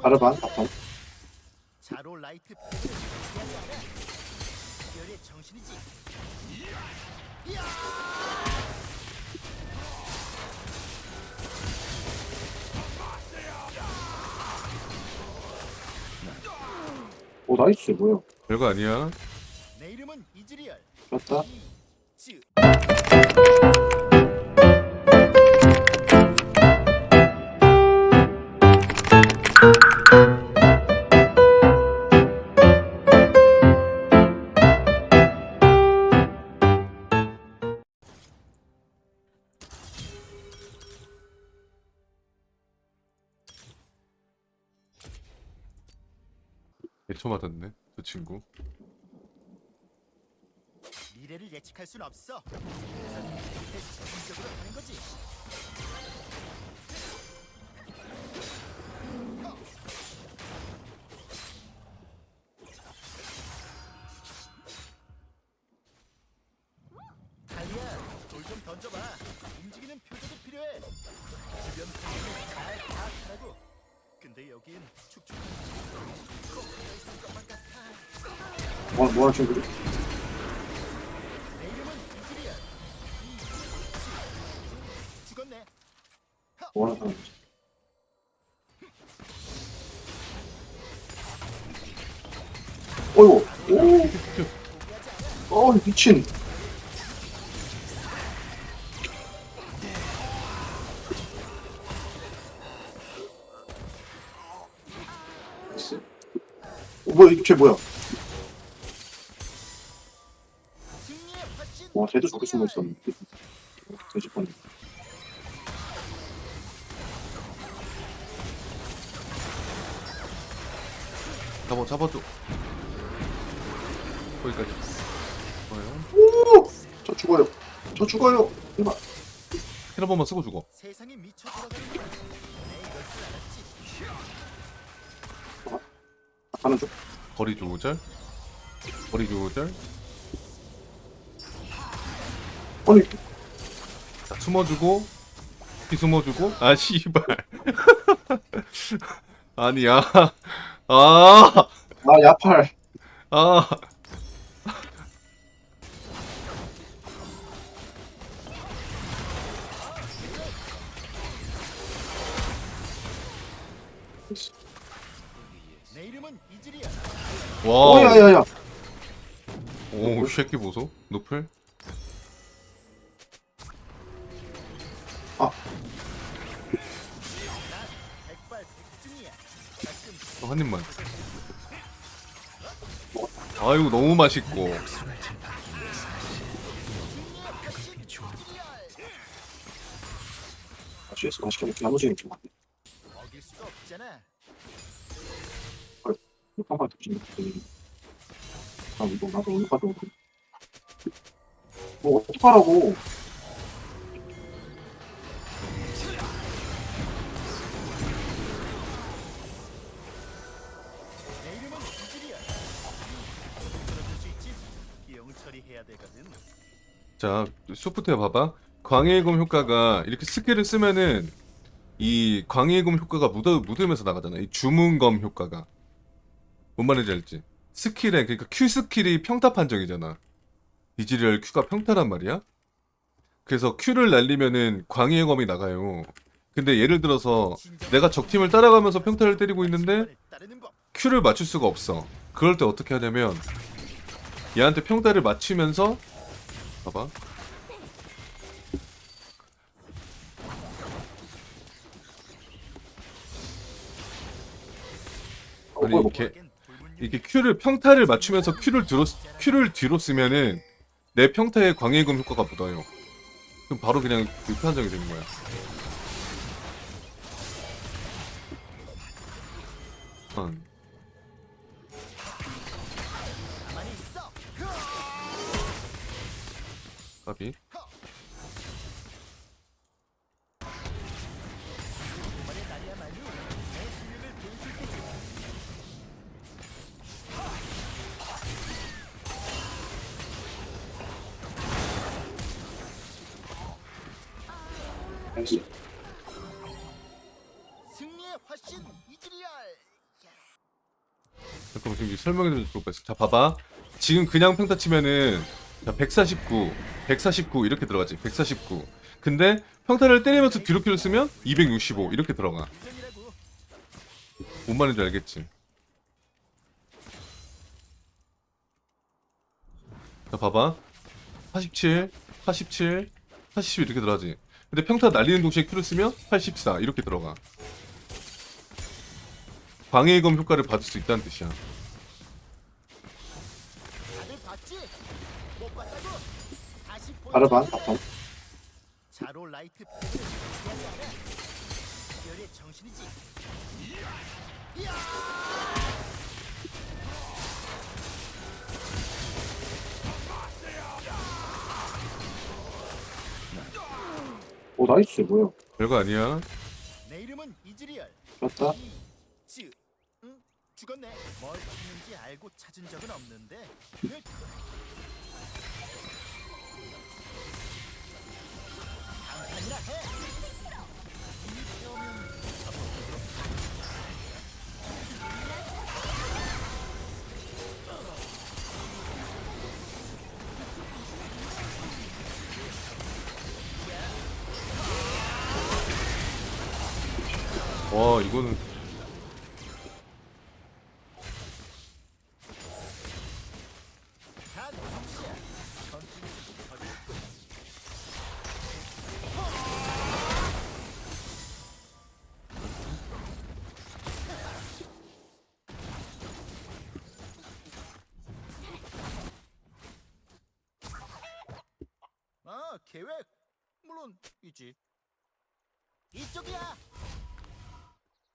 바르반 바텀 자로 라이트. 열의 정신이지. 오 나이스 뭐야 별거 아니야. 내 이름은 이즈리얼. 이즈. 예초 맞았네. 저 친구. 미래를 예측할 순 없어. 그래서 적극적으로 하는 거지. 달리야, 돌좀 던져봐. 움직이는 표적이 필요해. 주변 분위기를 잘 파악하라고. 근데 여긴 축축한 뭐. 죽었네. 뭐하는 사람이지? 어이구 오! 어 미친 뭐야 이쟤 뭐야 쟤도 저기 숨어 있었는데 돼지판 잡아 잡아줘. 거기까지. 좋아요. 오 저 죽어요 저 죽어요 이마 힐한 번만 쓰고 죽어. 세상이 미쳐 돌아가는 거야. 내 이럴 줄 알았지. 가는 중 거리 조절. 거리 조절. 아니 자, 숨어주고. 피 숨어주고. 아 씨발. 아니야. 아. 아 야팔 아. 와. 오야야야 오, 이 새끼 보소. 노플. 한 입만. 아이고 너무 맛있고. 아, 없잖아. 한번 듣지 아 이거 나도 오늘 가도 뭐 어떡하라고 자, 소프트웨어 봐봐. 광해의 검 효과가 이렇게 스킬을 쓰면은 이 광해의 검 효과가 묻어 묻으면서 나가잖아. 이 주문검 효과가. 뭔 말인지 알지? 스킬에 그러니까 Q 스킬이 평타 판정이잖아. 이지리얼 Q가 평타란 말이야. 그래서 Q를 날리면은 광해의 검이 나가요. 근데 예를 들어서 내가 적팀을 따라가면서 평타를 때리고 있는데. Q를 맞출 수가 없어. 그럴 때 어떻게 하냐면 얘한테 평타를 맞추면서 봐봐. 어, 아니, 이렇게 이렇게 Q를 평타를 맞추면서 Q를 뒤로 Q를 뒤로 쓰면은 내 평타에 광해금 효과가 묻어요. 그럼 바로 그냥 그 판정이 되는 거야. 음. 까비. 승리의 화신 이즈리얼. 잠깐만 지금 설명해드릴 필요가 있어. 자 봐봐. 지금 그냥 평타 치면은 자 149, 149 이렇게 들어가지. 149. 근데 평타를 때리면서 뒤로 키를 쓰면 265 이렇게 들어가. 뭔 말인지 알겠지? 자 봐봐 87, 87, 80 이렇게 들어가지 근데 평타 날리는 동시에 큐를 쓰면 84 이렇게 들어가 방해의 검 효과를 받을 수 있다는 뜻이야 다들 봤지? 못 봤다고? 알아봐 아빠 자로 라이트. 열의 정신이지. 오 나이스 뭐야 별거 아니야 내 이름은 이즈리얼. 맞다 이즈. 응? 죽었네. 뭘 죽는지 알고 찾은 적은 없는데. 그- 와 이거는 아 계획 물론 있지. 이쪽이야.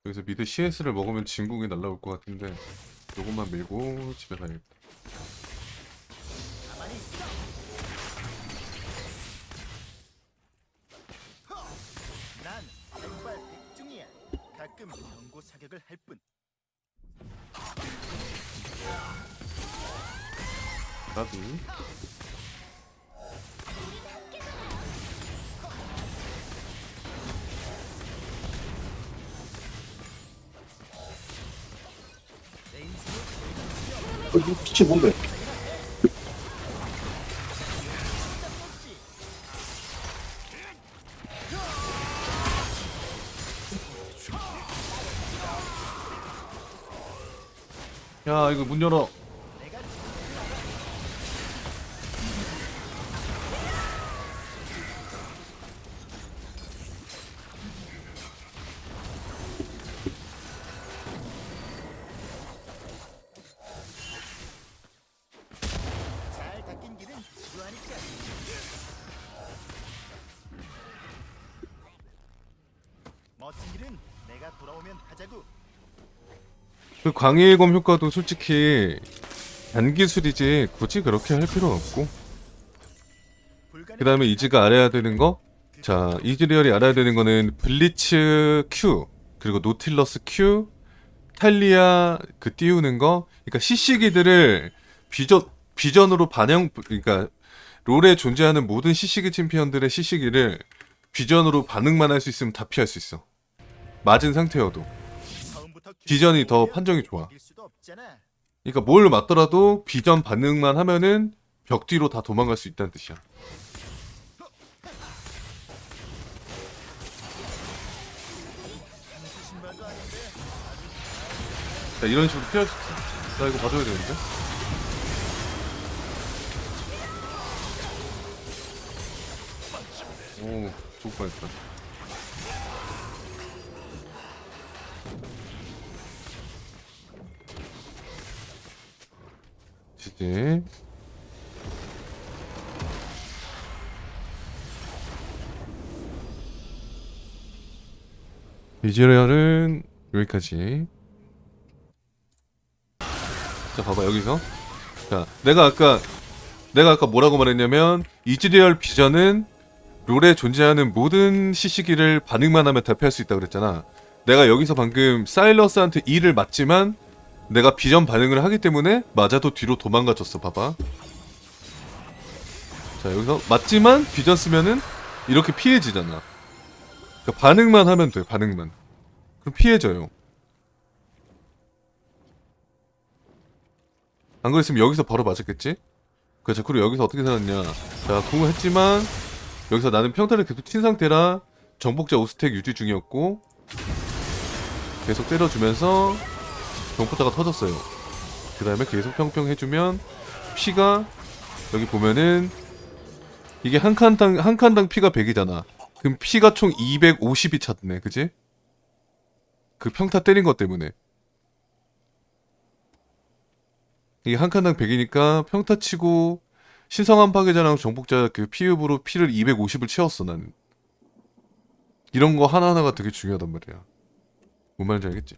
여기서 미드 CS를 먹으면 진국이 날라올 것 같은데 요것만 밀고 집에 가야겠다 가만히 있어. 허! 난 백발 백중이야. 가끔 경고 사격을 할 뿐. 나도 이거 빛이 뭔데? 야 이거 문 열어 멋진 길은 내가 돌아오면 하자고. 그 광해의 검 효과도 솔직히 단기술이지 굳이 그렇게 할 필요 없고 그 다음에 이즈가 알아야 되는 거? 자 이즈리얼이 알아야 되는 거는 블리츠 Q 그리고 노틸러스 Q 탈리아 그 띄우는 거 그러니까 CC기들을 비전, 비전으로 반영 그러니까 롤에 존재하는 모든 CC기 챔피언들의 CC기를 비전으로 반응만 할 수 있으면 다 피할 수 있어 맞은 상태여도 비전이 더 판정이 좋아. 그러니까 뭘 맞더라도 비전 반응만 하면은 벽 뒤로 다 도망갈 수 있다는 뜻이야. 자 이런 식으로 피할 수 있어. 나 이거 봐줘야 되는데. 오, 죽을 뻔했다. 지지. 비주얼은 여기까지. 자 봐봐 여기서 자 내가 아까 내가 아까 뭐라고 말했냐면 이즈리얼 비전은 롤에 존재하는 모든 CC기를 반응만 하면 대피할 수 있다 그랬잖아 내가 여기서 방금 사일러스한테 E를 맞지만 내가 비전 반응을 하기 때문에 맞아도 뒤로 도망가졌어 봐봐. 자 여기서 맞지만 비전 쓰면은 이렇게 피해지잖아. 그러니까 반응만 하면 돼 반응만. 그럼 피해져요. 안 그랬으면 여기서 바로 맞았겠지? 그 자꾸로 여기서 어떻게 살았냐? 자 공을 했지만 여기서 나는 평타를 계속 친 상태라 정복자 5스택 유지 중이었고 계속 때려주면서 정복자가 터졌어요. 그 다음에 계속 평평 해주면 피가 여기 보면은 이게 한 칸당 한 칸당 피가 100이잖아. 그럼 피가 총 250이 찼네. 그지? 그 평타 때린 것 때문에. 이게 한 칸당 100이니까 평타 치고 신성한 파괴자랑 정복자 그 피읍으로 피를 250을 채웠어 나는. 이런 거 하나하나가 되게 중요하단 말이야. 뭔 말인지 알겠지?